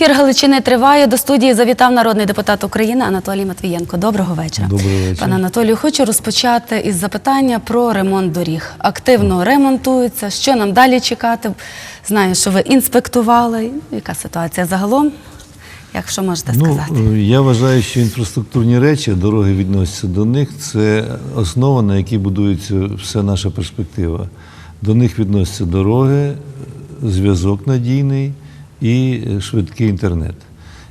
Ефір Галичини триває. До студії завітав народний депутат України Анатолій Матвієнко. Доброго вечора. Доброго вечора. Пане Анатолію, хочу розпочати із запитання про ремонт доріг. Активно ремонтуються. Що нам далі чекати? Знаю, що ви інспектували. Яка ситуація загалом? Якщо можете Ну, сказати. е, я вважаю, що інфраструктурні речі, дороги відносяться до них, це основа, на якій будується вся наша перспектива. До них відносяться дороги, зв'язок надійний і швидкий інтернет.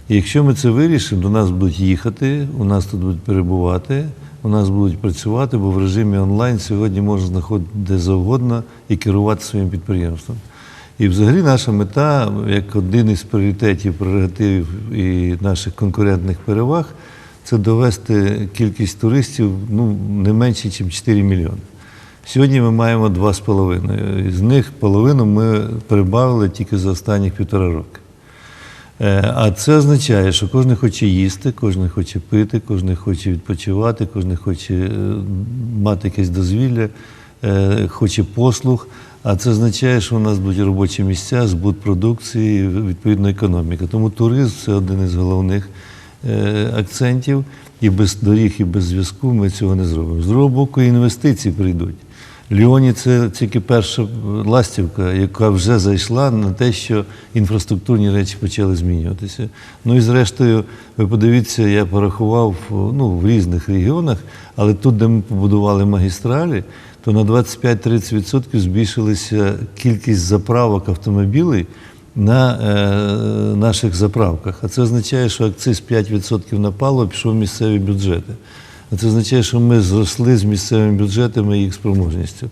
І якщо ми це вирішимо, до нас будуть їхати, у нас тут будуть перебувати, у нас будуть працювати, бо в режимі онлайн сьогодні можна знаходити де завгодно і керувати своїм підприємством. І взагалі наша мета, як один із пріоритетів, прерогативів і наших конкурентних переваг, це довести кількість туристів ну, не менше, ніж 4 мільйони. Сьогодні ми маємо 2,5. З них половину ми прибавили тільки за останні півтора роки. Е, А це означає, що кожен хоче їсти, кожен хоче пити, кожен хоче відпочивати, кожен хоче е, мати якесь дозвілля, е, хоче послуг. А це означає, що у нас будуть робочі місця, збут продукції, відповідно економіка. Тому туризм це один із головних акцентів. І без доріг, і без зв'язку ми цього не зробимо. З другого боку, інвестиції прийдуть. Ліоні це тільки перша ластівка, яка вже зайшла на те, що інфраструктурні речі почали змінюватися. Ну і зрештою, ви подивіться, я порахував ну, в різних регіонах, але тут, де ми побудували магістралі, то на 25-30% збільшилася кількість заправок автомобілів на е, наших заправках. А це означає, що акциз 5% на паливо пішов в місцеві бюджети. А це означає, що ми зросли з місцевими бюджетами і їх спроможністю.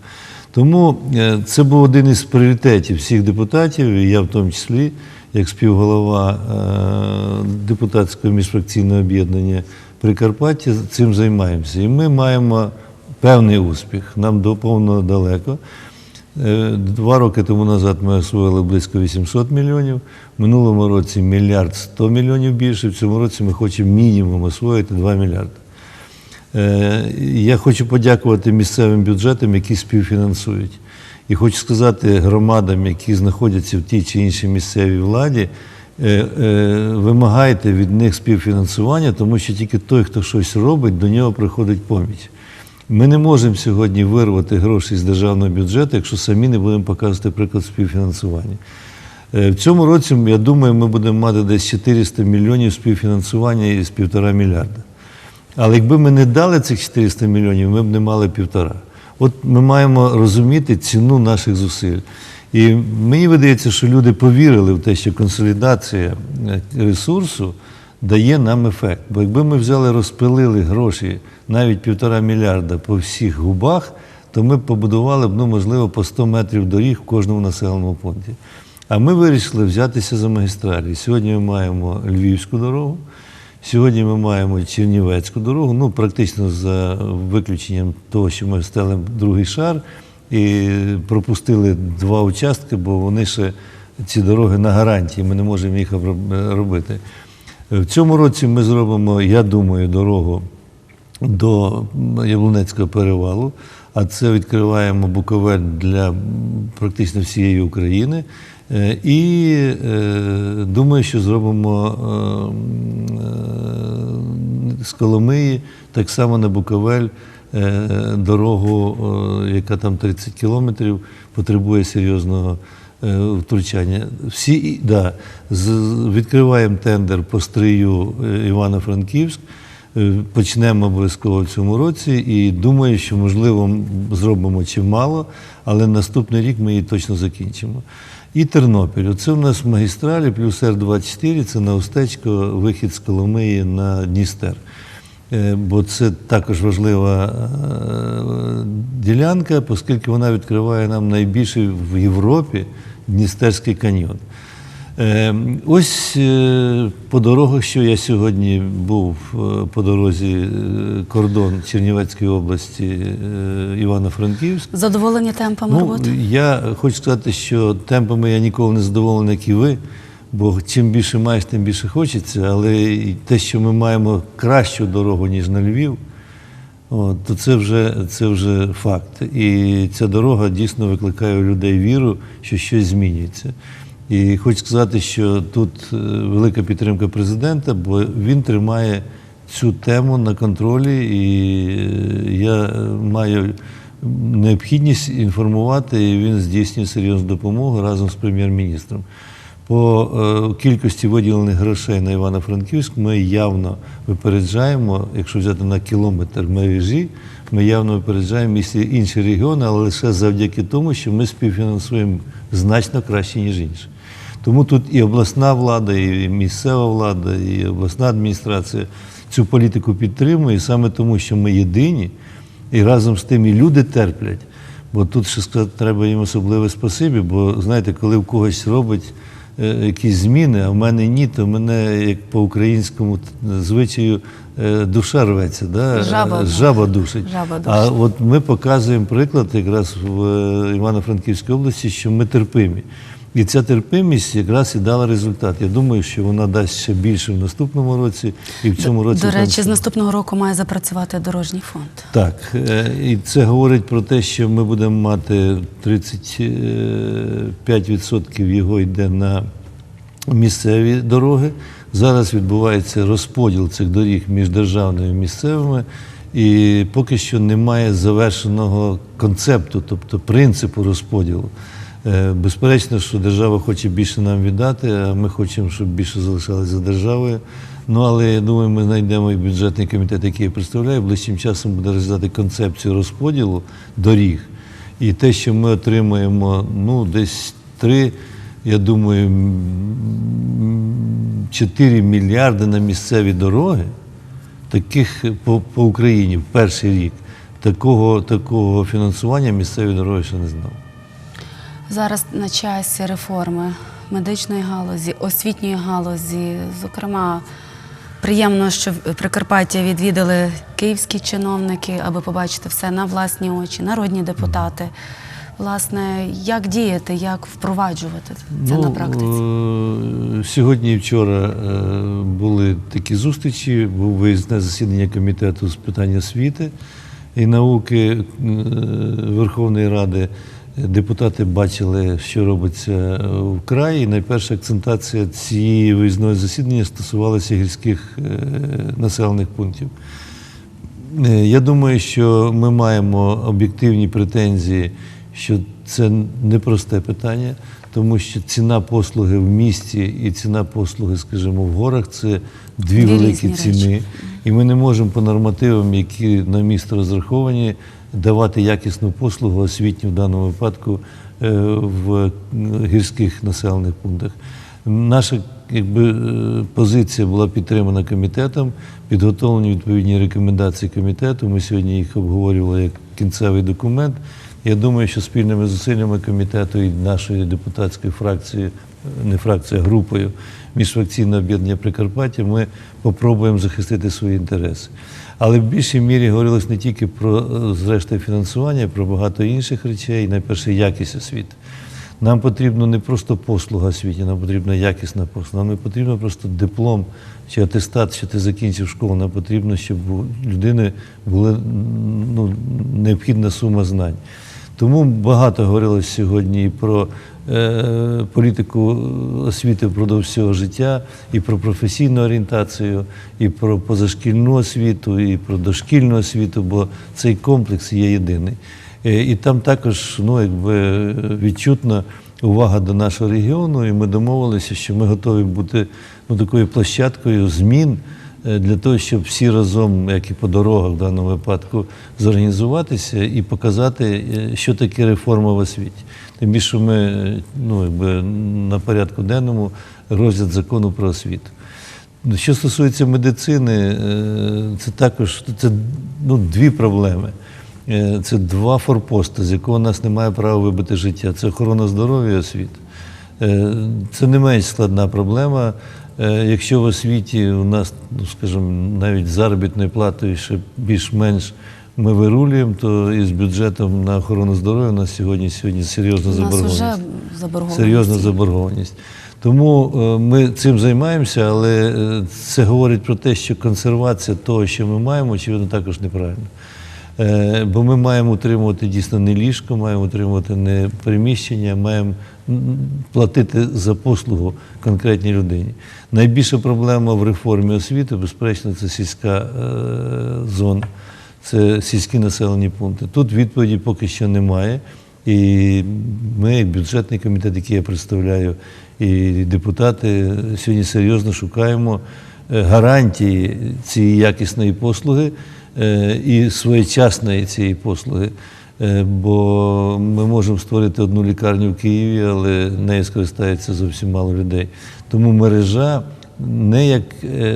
Тому е, це був один із пріоритетів всіх депутатів, і я в тому числі, як співголова е, депутатського міжфракційного об'єднання Прикарпаття, цим займаємося. І ми маємо певний успіх. Нам до повного далеко. Е, Два роки тому назад ми освоїли близько 800 мільйонів. В минулому році мільярд 100 мільйонів більше. В цьому році ми хочемо мінімум освоїти 2 мільярди. Е, Я хочу подякувати місцевим бюджетам, які співфінансують. І хочу сказати громадам, які знаходяться в тій чи іншій місцевій владі, е, е, вимагайте від них співфінансування, тому що тільки той, хто щось робить, до нього приходить поміч. Ми не можемо сьогодні вирвати гроші з державного бюджету, якщо самі не будемо показувати приклад співфінансування. В цьому році, я думаю, ми будемо мати десь 400 мільйонів співфінансування із півтора мільярда. Але якби ми не дали цих 400 мільйонів, ми б не мали півтора. От ми маємо розуміти ціну наших зусиль. І мені видається, що люди повірили в те, що консолідація е, ресурсу дає нам ефект. Бо якби ми взяли, розпилили гроші навіть півтора мільярда по всіх губах, то ми побудували б, ну, можливо, по 100 метрів доріг в кожному населеному пункті. А ми вирішили взятися за магістралі. Сьогодні ми маємо Львівську дорогу. Сьогодні ми маємо Чернівецьку дорогу, ну практично за виключенням того, що ми стелимо другий шар і пропустили два участки, бо вони ще ці дороги на гарантії, ми не можемо їх робити. В цьому році ми зробимо, я думаю, дорогу до Яблунецького перевалу, а це відкриваємо Буковель для практично всієї України. Е, І е, думаю, що зробимо е, з Коломиї так само на Буковель дорогу, яка там 30 кілометрів, потребує серйозного втручання. Всі, да, відкриваємо тендер по стрию Івано-Франківськ. Почнемо обов'язково в цьому році і думаю, що можливо зробимо чимало, але наступний рік ми її точно закінчимо. І Тернопіль. Оце у нас магістралі плюс Р-24, це на Устечко, вихід з Коломиї на Дністер. Е, Бо це також важлива е, ділянка, оскільки вона відкриває нам найбільший в Європі Дністерський каньйон. Е, Ось е, по дорогах, що я сьогодні був е, по дорозі е, кордон Чернівецької області Івано-Франківськ. Задоволені темпами Ну, роботи? я хочу сказати, що темпами я ніколи не задоволений, як і ви, бо чим більше маєш, тим більше хочеться. Але те, що ми маємо кращу дорогу, ніж на Львів, от, то це вже, це вже факт. І ця дорога дійсно викликає у людей віру, що щось змінюється. І хочу сказати, що тут е, велика підтримка президента, бо він тримає цю тему на контролі, і е, я е, маю необхідність інформувати, і він здійснює серйозну допомогу разом з прем'єр-міністром. По кількості виділених грошей на Івано-Франківськ ми явно випереджаємо, якщо взяти на кілометр мережі, ми явно випереджаємо місці інші регіони, але лише завдяки тому, що ми співфінансуємо значно краще, ніж інші. Тому тут і обласна влада, і місцева влада, і обласна адміністрація цю політику підтримує, саме тому, що ми єдині, і разом з тим і люди терплять. Бо тут ще сказати, треба їм особливе спасибі, бо знаєте, коли в когось робить е, якісь зміни, а в мене ні, то мене, як по українському звичаю, е, душа рветься, да? Жаба. Е, жаба душить. Жаба А от ми показуємо приклад якраз в Івано-Франківській області, що ми терпимі. І ця терпимість якраз і дала результат. Я думаю, що вона дасть ще більше в наступному році і в цьому році. До речі, з наступного року має запрацювати дорожній фонд. так, е, і це говорить про те, що ми будемо мати 35% його йде на місцеві дороги. Зараз відбувається розподіл цих доріг між державними і місцевими, і поки що немає завершеного концепту, тобто принципу розподілу. Е, Безперечно, що держава хоче більше нам віддати, а ми хочемо, щоб більше залишалося за державою. Ну, але я думаю, ми знайдемо і бюджетний комітет, який я представляю, ближчим часом буде розглядати концепцію розподілу доріг. І те, що ми отримаємо, ну, десь три, я думаю, м, 4 мільярди на місцеві дороги, таких по, по Україні в перший рік. Такого, такого фінансування місцеві дороги ще не знав. Зараз на часі реформи медичної галузі, освітньої галузі. Зокрема, приємно, що в Прикарпаття відвідали київські чиновники, аби побачити все на власні очі, народні депутати. Власне, як діяти, як впроваджувати це на практиці? е, Сьогодні і вчора е, були такі зустрічі, був виїзне засідання комітету з питань освіти і науки е, Верховної Ради. Депутати бачили, що робиться в краї. І найперша акцентація цієї виїзної засідання стосувалася гірських е, населених пунктів. Е, Я думаю, що ми маємо об'єктивні претензії, що це непросте питання, тому що ціна послуги в місті і ціна послуги, скажімо, в горах це дві, Дві великі ціни. речі. І ми не можемо по нормативам, які на місто розраховані, давати якісну послугу освітню в даному випадку е, в гірських населених пунктах. Наша якби, е, позиція була підтримана комітетом, підготовлені відповідні рекомендації комітету. Ми сьогодні їх обговорювали як кінцевий документ. Я думаю, що спільними зусиллями комітету і нашої депутатської фракції, е, не фракція, а групою міжфракційне об'єднання Прикарпаття, ми попробуємо захистити свої інтереси. Але в більшій мірі говорилось не тільки про е, зрештою фінансування, про багато інших речей, найперше якість освіти. Нам потрібно не просто послуга освіті, нам потрібна якісна послуга. Нам не потрібно просто диплом чи атестат, що ти закінчив школу. Нам потрібно, щоб у людини була ну, необхідна сума знань. Тому багато говорилось сьогодні про політику освіти впродовж всього життя, і про професійну орієнтацію, і про позашкільну освіту, і про дошкільну освіту, бо цей комплекс є єдиний. Е, І там також ну, якби, відчутна увага до нашого регіону, і ми домовилися, що ми готові бути ну, такою площадкою змін е, для того, щоб всі разом, як і по дорогах в даному випадку, зорганізуватися і показати, е, що таке реформа в освіті. Тим більше ми е, ну, якби, на порядку денному розгляд закону про освіту. Що стосується медицини, е, це також це, ну, дві проблеми. Е, Це два форпости, з якого нас немає права вибити життя. Це охорона здоров'я і освіта. Е, Це не менш складна проблема. Е, Якщо в освіті у нас, ну скажімо, навіть з заробітною платою ще більш-менш ми вирулюємо, то із бюджетом на охорону здоров'я у нас сьогодні, сьогодні серйозна У нас заборгованість. вже заборгованість. Серйозна заборгованість. Тому е, ми цим займаємося, але е, це говорить про те, що консервація того, що ми маємо, очевидно, також неправильно. Е, Бо ми маємо утримувати дійсно не ліжко, маємо утримувати не приміщення, маємо платити за послугу конкретній людині. Найбільша проблема в реформі освіти, безперечно, це сільська е, зона, це сільські населені пункти. Тут відповіді поки що немає. І ми, як бюджетний комітет, який я представляю, і депутати сьогодні серйозно шукаємо е, гарантії цієї якісної послуги і своєчасної цієї послуги. Е, Бо ми можемо створити одну лікарню в Києві, але нею скористається зовсім мало людей. Тому мережа не як е,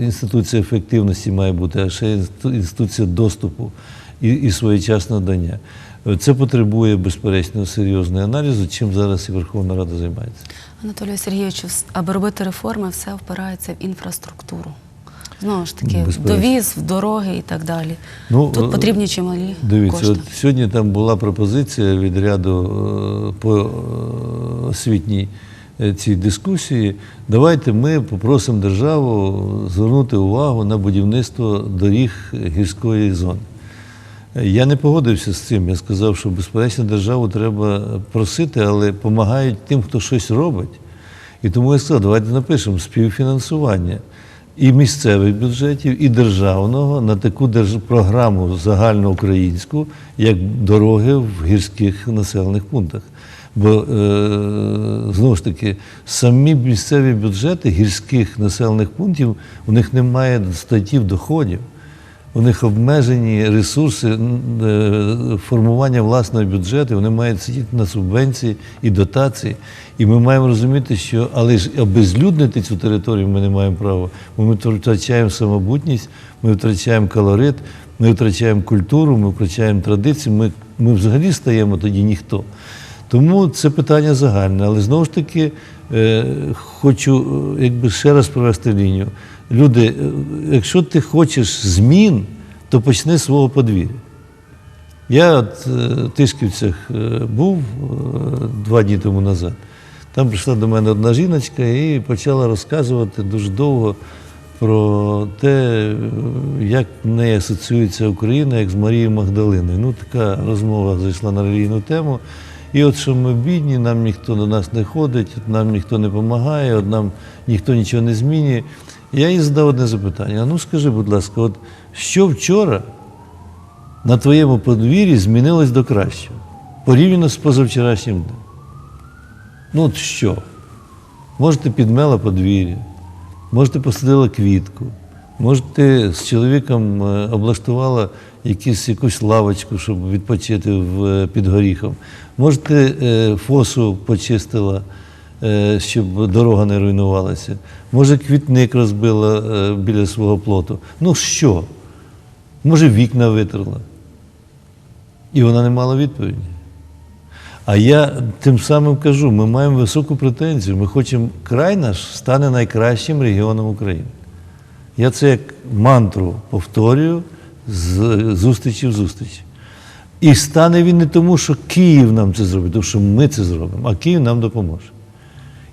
інституція ефективності має бути, а ще інституція доступу і, своєчасного дання. Це потребує безперечно серйозного аналізу, чим зараз і Верховна Рада займається. Анатолію Сергійовичу, аби робити реформи, все впирається в інфраструктуру. Знову ж таки, довіз, дороги і так далі. Ну, Тут е, потрібні чималі Дивіться, кошти. от сьогодні там була пропозиція від ряду е, по е, освітній цій дискусії. Давайте ми попросимо державу звернути увагу на будівництво доріг гірської зони. Я не погодився з цим. Я сказав, що безперечно державу треба просити, але допомагають тим, хто щось робить. І тому я сказав, давайте напишемо співфінансування і місцевих бюджетів, і державного на таку програму загальноукраїнську, як дороги в гірських населених пунктах. Бо е, знову ж таки, самі місцеві бюджети гірських населених пунктів, у них немає статтів доходів. У них обмежені ресурси е, формування власного бюджету, вони мають сидіти на субвенції і дотації. І ми маємо розуміти, що але ж обезлюднити цю територію ми не маємо права. Бо ми втрачаємо самобутність, ми втрачаємо колорит, ми втрачаємо культуру, ми втрачаємо традиції, ми, ми взагалі стаємо тоді ніхто. Тому це питання загальне. Але знову ж таки е, хочу е, якби ще раз провести лінію. Люди, е, якщо ти хочеш змін, то почни з свого подвір'я. Я от е, в Тишківцях е, був два дні тому назад. Там прийшла до мене одна жіночка і почала розказувати дуже довго про те, як в неї асоціюється Україна як з Марією Магдалиною. Ну, така розмова зайшла на релігійну тему. І от що ми бідні, нам ніхто до нас не ходить, нам ніхто не допомагає, от нам ніхто нічого не змінює. Я їй задав одне запитання: ну скажи, будь ласка, от що вчора на твоєму подвір'ї змінилось до кращого, порівняно з позавчорашнім днем? Ну от що? Може, ти підмела подвір'я, може, ти посадила квітку, може, ти з чоловіком е, облаштувала якісь, якусь лавочку, щоб відпочити е, під горіхом. Може, ти е, фосу почистила, щоб дорога не руйнувалася. Може, квітник розбила е, біля свого плоту. Ну що? Може, вікна витерла. І вона не мала відповіді. А я тим самим кажу, ми маємо високу претензію. Ми хочемо, край наш стане найкращим регіоном України. Я це як мантру повторюю з зустрічі в зустрічі. І стане він не тому, що Київ нам це зробить, тому що ми це зробимо, а Київ нам допоможе.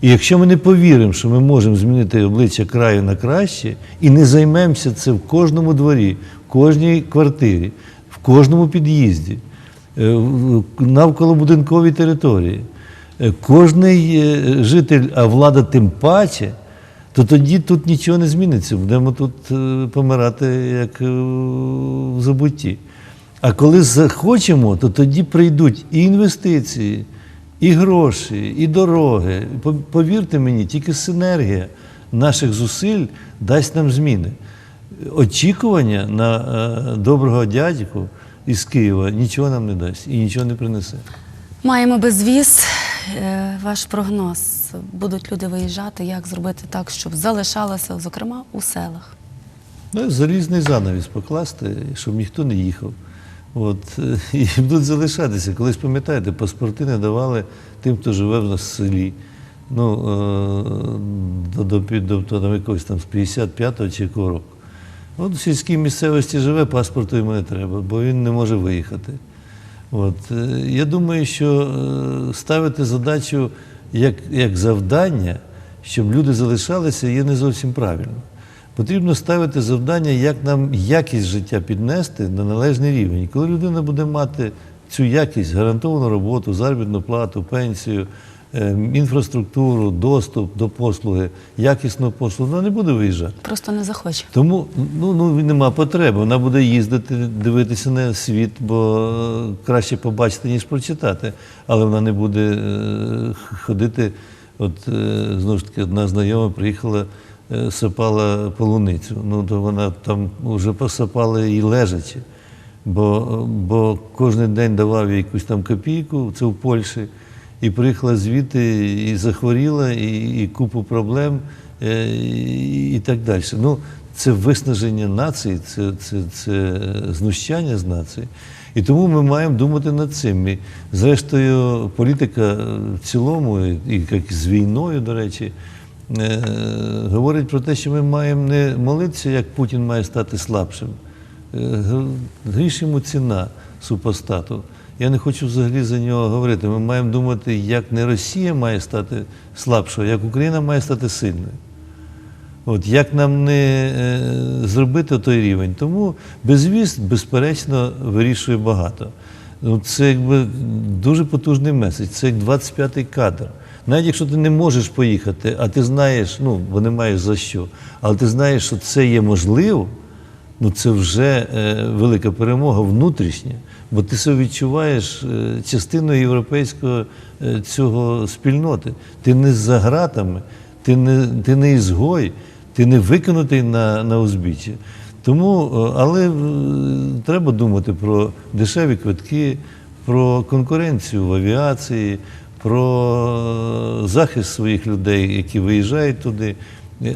І якщо ми не повіримо, що ми можемо змінити обличчя краю на краще, і не займемося це в кожному дворі, в кожній квартирі, в кожному під'їзді, е, навколо будинковій території, е, кожний е, житель, а влада тим паче, то тоді тут нічого не зміниться. Будемо тут помирати як в забутті. А коли захочемо, то тоді прийдуть і інвестиції, і гроші, і дороги. Повірте мені, тільки синергія наших зусиль дасть нам зміни. Очікування на е, доброго дядьку із Києва нічого нам не дасть і нічого не принесе. Маємо безвіз. Е, Ваш прогноз. Будуть люди виїжджати, як зробити так, щоб залишалося, зокрема, у селах. Ну, залізний занавіс покласти, щоб ніхто не їхав. От, і будуть залишатися. Колись пам'ятаєте, паспорти не давали тим, хто живе в нас в селі. Ну, е, до, до, до, до, до якогось там з 55-го чи якого року. От в сільській місцевості живе, паспорту йому не треба, бо він не може виїхати. От. е, Я думаю, що е, ставити задачу як, як завдання, щоб люди залишалися, є не зовсім правильно. Потрібно ставити завдання, як нам якість життя піднести на належний рівень. І коли людина буде мати цю якість, гарантовану роботу, заробітну плату, пенсію, е, інфраструктуру, доступ до послуги, якісну послугу, вона не буде виїжджати. Просто не захоче. Тому ну, ну, нема потреби. Вона буде їздити, дивитися на світ, бо краще побачити, ніж прочитати. Але вона не буде е, ходити. От е, знову ж таки, одна знайома приїхала, е, сапала полуницю. Ну, то вона там вже посапала і лежачи. Бо, бо кожен день давав якусь там копійку, це в Польщі, і приїхала звідти, і захворіла, і, і купу проблем, е, і, і так далі. Ну, це виснаження нації, це, це, це знущання з нації. І тому ми маємо думати над цим. І, зрештою, політика в цілому, і як з війною, до речі, говорить про те, що ми маємо не молитися, як Путін має стати слабшим. Е, Гріш йому ціна супостату. Я не хочу взагалі за нього говорити. Ми маємо думати, як не Росія має стати слабшою, як Україна має стати сильною. От як нам не е, зробити той рівень? Тому безвіз, безперечно, вирішує багато. Ну, це якби дуже потужний меседж. Це як 25-й кадр. Навіть якщо ти не можеш поїхати, а ти знаєш, ну бо не маєш за що, але ти знаєш, що це є можливо, ну це вже е, велика перемога внутрішня, бо ти себе відчуваєш е, частиною європейського е, цього спільноти. Ти не за гратами, ти не, ти не ізгой, ти не викинутий на, на узбіччя. Тому, е, але е, треба думати про дешеві квитки, про конкуренцію в авіації, про захист своїх людей, які виїжджають туди.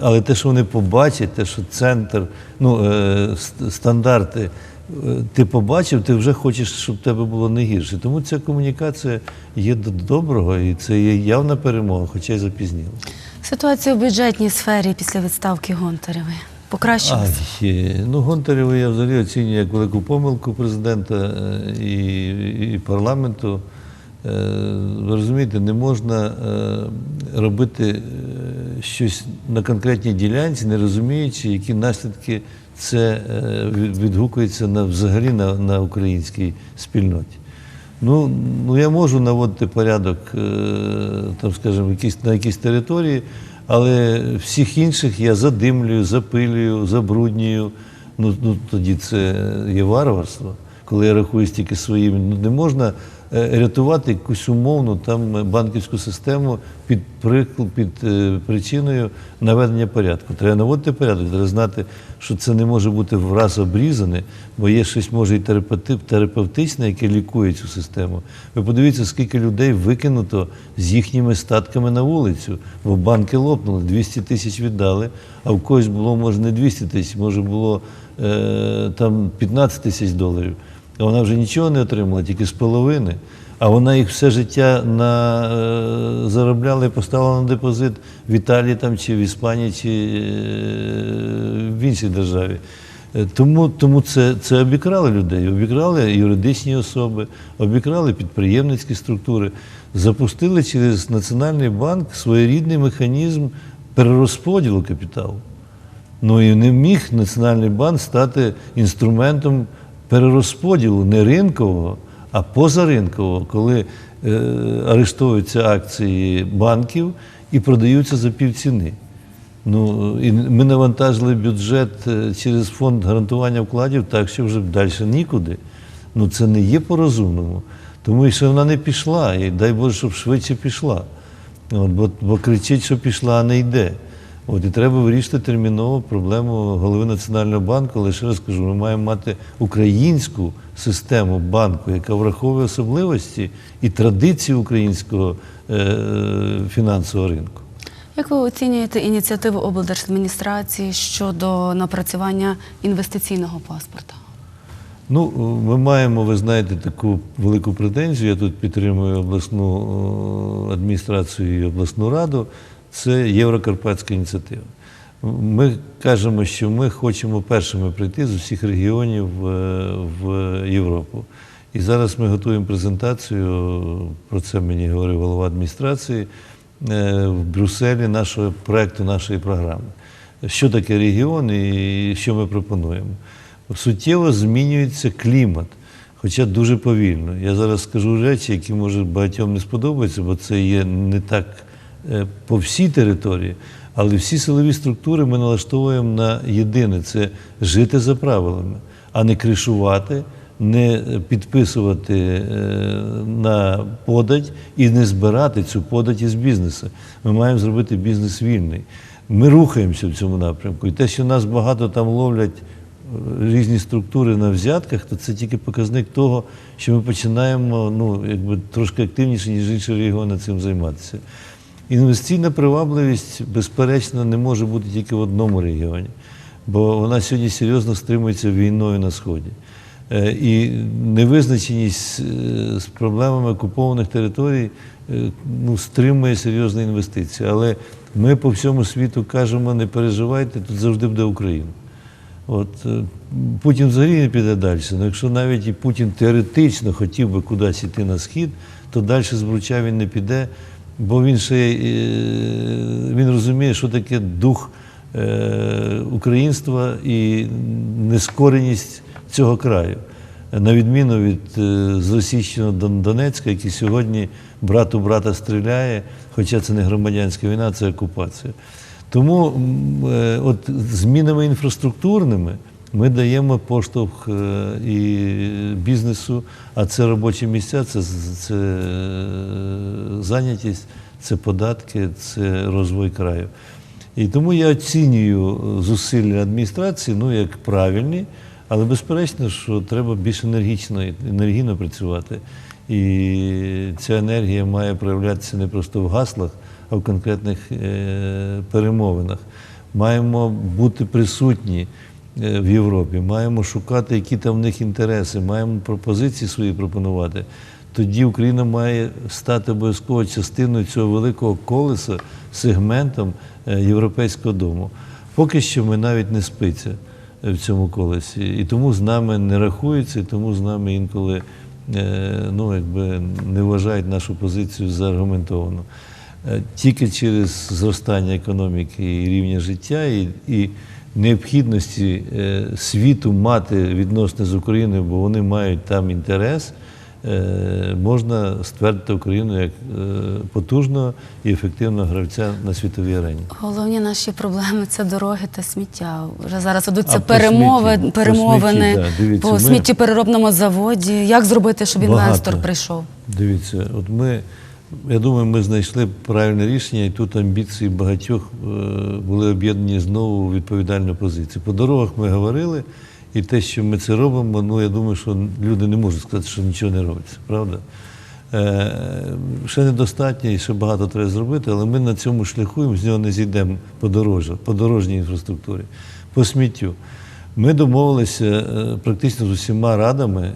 Але те, що вони побачать, те, що центр, ну, е, стандарти, е, ти побачив, ти вже хочеш, щоб в тебе було не гірше. Тому ця комунікація є до доброго і це є явна перемога, хоча й запізніло. Ситуація у бюджетній сфері після відставки Гонтаревої покращилася. Ну, Гонтарєва я взагалі оцінюю як велику помилку президента е, і, і парламенту. Е, Ви розумієте, не можна е, робити е, щось на конкретній ділянці, не розуміючи, які наслідки це відгукується на, взагалі на, на українській спільноті. Ну, ну я можу наводити порядок, там, скажімо, якісь, на якійсь території, але всіх інших я задимлюю, запилюю, забруднюю. Ну, ну тоді це є варварство, коли я рахую тільки своїми. Ну, не можна рятувати якусь умовну там е, банківську систему під, під е, причиною наведення порядку. Треба наводити порядок, треба знати, що це не може бути враз обрізане, бо є щось може і терапевти- терапевтичне, яке лікує цю систему. Ви подивіться, скільки людей викинуто з їхніми статками на вулицю, бо банки лопнули, 200 тисяч віддали, а в когось було, може, не 200 тисяч, може було е, там 15 тисяч доларів. Вона вже нічого не отримала, тільки з половини. А вона їх все життя на, е, заробляла і поставила на депозит в Італії там, чи в Іспанії, чи е, в іншій державі. Е, Тому, тому це, це обікрали людей, обікрали юридичні особи, обікрали підприємницькі структури, запустили через Національний банк своєрідний механізм перерозподілу капіталу. Ну і не міг Національний банк стати інструментом перерозподілу не ринкового, а позаринкового, коли е, арештовуються акції банків і продаються за півціни. Ну, і ми навантажили бюджет е, через фонд гарантування вкладів так, що вже далі нікуди. Ну це не є по-розумному. Тому що вона не пішла, і дай Боже, щоб швидше пішла. От, бо, бо кричить, що пішла, а не йде. От, і треба вирішити терміново проблему голови Національного банку. Але ще раз кажу, ми маємо мати українську систему банку, яка враховує особливості і традиції українського е, фінансового ринку. Як ви оцінюєте ініціативу облдержадміністрації щодо напрацювання інвестиційного паспорта? Ну, ми маємо, ви знаєте, таку велику претензію. Я тут підтримую обласну е, адміністрацію і обласну раду. Це Єврокарпатська ініціатива. Ми кажемо, що ми хочемо першими прийти з усіх регіонів е, в Європу. І зараз ми готуємо презентацію, про це мені говорив голова адміністрації, е, в Брюсселі нашого проекту, нашої програми. що таке регіон і що ми пропонуємо. Суттєво змінюється клімат, хоча дуже повільно. Я зараз скажу речі, які може багатьом не сподобаються, бо це є не так по всій території, але всі силові структури ми налаштовуємо на єдине це жити за правилами, а не кришувати, не підписувати е, на подать і не збирати цю подать із бізнесу. Ми маємо зробити бізнес вільний. Ми рухаємося в цьому напрямку. І те, що нас багато там ловлять е, різні структури на взятках, то це тільки показник того, що ми починаємо ну, трошки активніше, ніж інші регіони цим займатися. Інвестиційна привабливість, безперечно, не може бути тільки в одному регіоні, бо вона сьогодні серйозно стримується війною на Сході. Е, І невизначеність е, з проблемами окупованих територій е, ну, стримує серйозні інвестиції. Але ми по всьому світу кажемо, не переживайте, тут завжди буде Україна. От Путін взагалі не піде далі. Ну, якщо навіть і Путін теоретично хотів би кудись йти на схід, то далі з Бруча він не піде, бо він ще е, він розуміє, що таке дух е, українства і нескореність цього краю. На відміну від е, зросійщеного Дон- Донецька, який сьогодні брат у брата стріляє, хоча це не громадянська війна, це окупація. Тому от змінами інфраструктурними ми даємо поштовх е, і бізнесу, а це робочі місця, це, це е, зайнятість, це податки, це розвой краю. І тому я оцінюю зусилля адміністрації ну, як правильні, але безперечно, що треба більш енергічно енергійно працювати. І ця енергія має проявлятися не просто в гаслах, а в конкретних е, перемовинах. Маємо бути присутні в Європі, маємо шукати, які там в них інтереси, маємо пропозиції свої пропонувати. Тоді Україна має стати обов'язково частиною цього великого колеса, сегментом е, європейського дому. Поки що ми навіть не спиться е, в цьому колесі. І тому з нами не рахуються, і тому з нами інколи е, ну, якби не вважають нашу позицію за. Е, Тільки через зростання економіки і рівня життя, і, і необхідності е, світу мати відносини з Україною, бо вони мають там інтерес, е, можна ствердити Україну як е, потужного і ефективного гравця на світовій арені. Головні наші проблеми це дороги та сміття. Вже зараз ведуться перемови, смітті? По перемовини смітті, да, дивіться, по сміттєпереробному заводі. Як зробити, щоб Багато. інвестор прийшов? Дивіться, от ми, я думаю, ми знайшли правильне рішення, і тут амбіції багатьох е, були об'єднані знову у відповідальну позицію. По дорогах ми говорили, і те, що ми це робимо, ну я думаю, що люди не можуть сказати, що нічого не робиться, правда? Е, ще недостатньо і ще багато треба зробити, але ми на цьому шляху і з нього не зійдемо по дорожжю, по дорожній інфраструктурі, по сміттю. Ми домовилися е, практично з усіма радами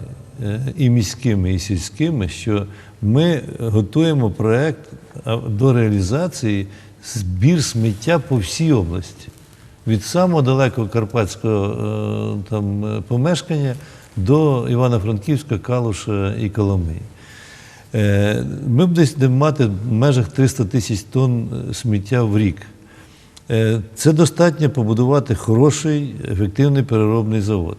і міськими, і сільськими, що ми готуємо проект а, до реалізації збір сміття по всій області. Від самого далекого карпатського е, там, е, помешкання до Івано-Франківська, Калуша і Коломиї. Е, Ми б десь будемо мати в межах 300 тисяч тонн сміття в рік. Це достатньо побудувати хороший, ефективний переробний завод.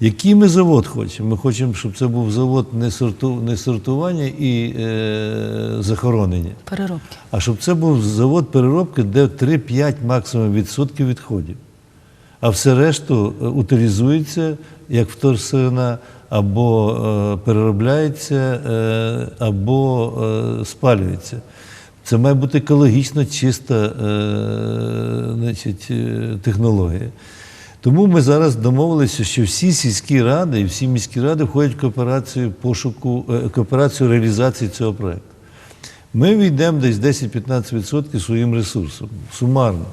Який ми завод хочемо? Ми хочемо, щоб це був завод не, сорту, не сортування і е, захоронення, Переробки. а щоб це був завод переробки, де 3-5 максимум відсотків відходів. А все решту е, утилізується як вторсирна, або е, переробляється, е, або е, спалюється. Це має бути екологічно чиста е, значить, е, технологія. Тому ми зараз домовилися, що всі сільські ради і всі міські ради входять в кооперацію пошуку, е, кооперацію реалізації цього проєкту. Ми війдемо десь 10-15% своїм ресурсом, сумарно,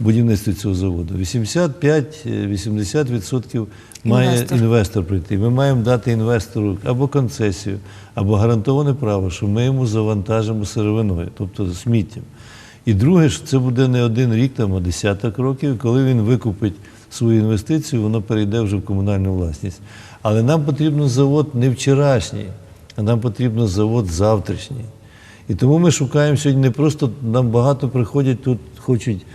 в будівництві цього заводу. 85-80% має Інвестор. інвестор. прийти. Ми маємо дати інвестору або концесію, або гарантоване право, що ми йому завантажимо сировиною, тобто сміттям. І друге, що це буде не один рік, там, а десяток років, коли він викупить свою інвестицію, воно перейде вже в комунальну власність. Але нам потрібен завод не вчорашній, а нам потрібен завод завтрашній. І тому ми шукаємо сьогодні не просто нам багато приходять тут, хочуть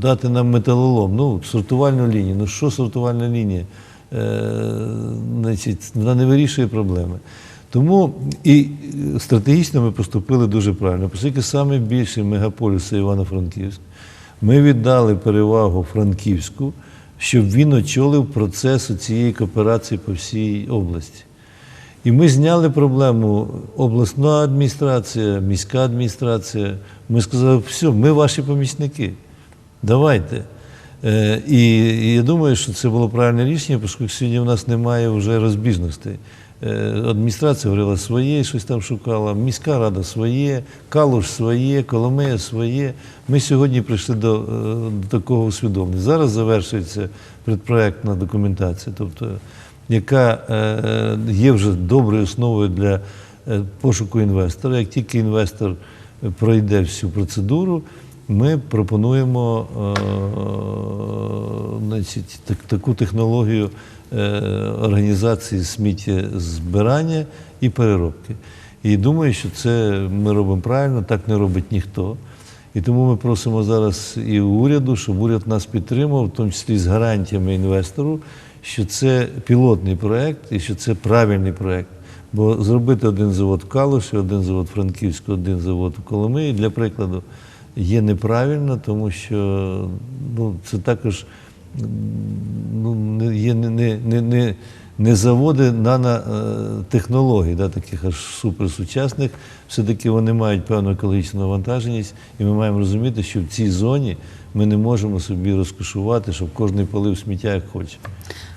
дати нам металолом, ну, сортувальну лінію. Ну що сортувальна лінія? Е, значить, вона не вирішує проблеми. Тому і стратегічно ми поступили дуже правильно, оскільки саме більший мегаполіс це Івано-Франківськ. Ми віддали перевагу Франківську, щоб він очолив процес цієї кооперації по всій області. І ми зняли проблему обласна адміністрація, міська адміністрація. Ми сказали, все, ми ваші помічники. Давайте. Е, і, я думаю, що це було правильне рішення, оскільки сьогодні в нас немає вже розбіжностей. Е, адміністрація говорила своє, щось там шукала, міська рада своє, Калуш своє, Коломея своє. Ми сьогодні прийшли до, е, до такого усвідомлення. Зараз завершується предпроектна документація, тобто, яка е, є вже доброю основою для пошуку інвестора. Як тільки інвестор пройде всю процедуру, ми пропонуємо так, таку технологію е, організації сміттєзбирання і переробки. І думаю, що це ми робимо правильно, так не робить ніхто. І тому ми просимо зараз і уряду, щоб уряд нас підтримав, в тому числі з гарантіями інвестору, що це пілотний проект і що це правильний проект. Бо зробити один завод в Калуші, один завод в Франківську, один завод у Коломиї, для прикладу, є неправильно, тому що ну, це також ну, є не, не, не, не, заводи нанотехнологій, да, таких аж суперсучасних. Все-таки вони мають певну екологічну навантаженість, і ми маємо розуміти, що в цій зоні ми не можемо собі розкошувати, щоб кожен полив сміття як хоче.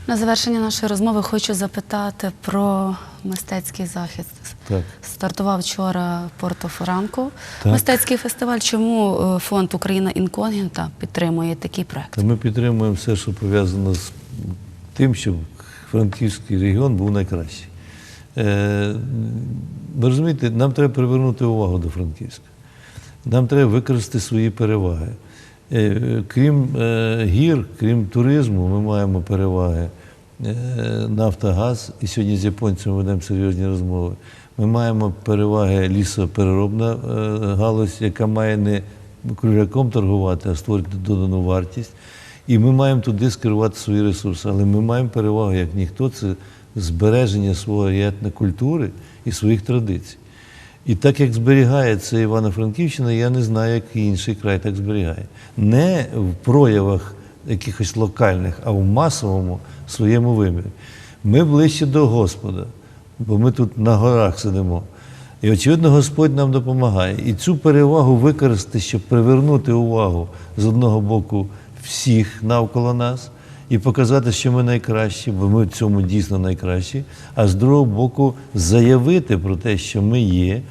На завершення нашої розмови хочу запитати про мистецький захід. Так. Стартував вчора Порто Франко мистецький фестиваль. Чому е, фонд Україна Інкогніта підтримує такий проект? Ми підтримуємо все, що пов'язано з тим, щоб Франківський регіон був найкращий. Е, ви розумієте, нам треба привернути увагу до Франківська. Нам треба використати свої переваги. Е, Крім е, гір, крім туризму, ми маємо переваги е, Нафтогаз, і сьогодні з японцями ведемо серйозні розмови. Ми маємо переваги лісопереробна е, галузь, яка має не кругляком торгувати, а створити додану вартість. І ми маємо туди скерувати свої ресурси. Але ми маємо перевагу, як ніхто, це збереження своєї етнокультури і своїх традицій. І так як зберігає це Івано-Франківщина, я не знаю, як інший край так зберігає. Не в проявах якихось локальних, а в масовому своєму вимірі. Ми ближче до Господа, бо ми тут на горах сидимо. І, очевидно, Господь нам допомагає. І цю перевагу використати, щоб привернути увагу з одного боку всіх навколо нас і показати, що ми найкращі, бо ми в цьому дійсно найкращі, а з другого боку заявити про те, що ми є,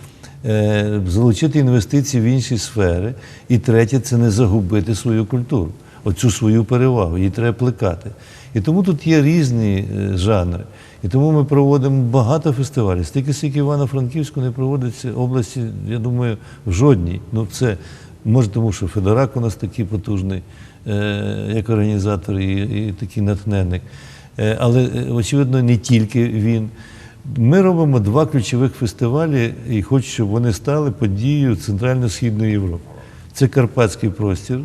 е, залучити інвестиції в інші сфери. І третє це не загубити свою культуру, оцю свою перевагу, її треба плекати. І тому тут є різні е, жанри. І тому ми проводимо багато фестивалів. Стільки скільки Івано-Франківську не проводиться області, я думаю, в жодній. Ну це може тому, що Федорак у нас такий потужний, е, як організатор і, і такий натхненник. Е, але, е, очевидно, не тільки він. Ми робимо два ключових фестивалі і хочу, щоб вони стали подією Центрально-Східної Європи. Це Карпатський простір,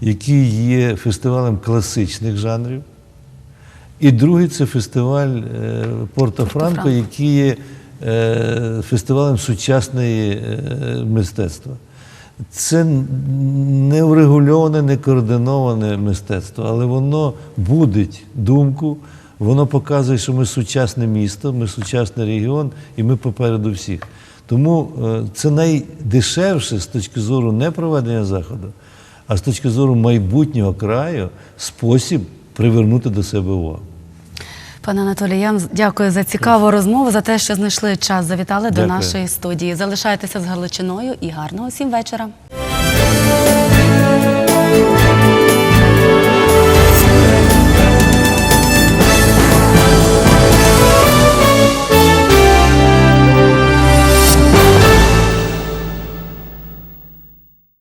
який є фестивалем класичних жанрів. І другий це фестиваль е, Порто-Франко, який є е, фестивалем сучасної е, мистецтва. Це не врегульоване, не координоване мистецтво, але воно будить думку, воно показує, що ми сучасне місто, ми сучасний регіон і ми попереду всіх. Тому це найдешевше з точки зору не проведення заходу, а з точки зору майбутнього краю спосіб привернути до себе увагу. Пане Анатолій, я вам дякую за цікаву розмову, за те, що знайшли час, завітали до нашої студії. Залишайтеся з Галичиною і гарного всім вечора.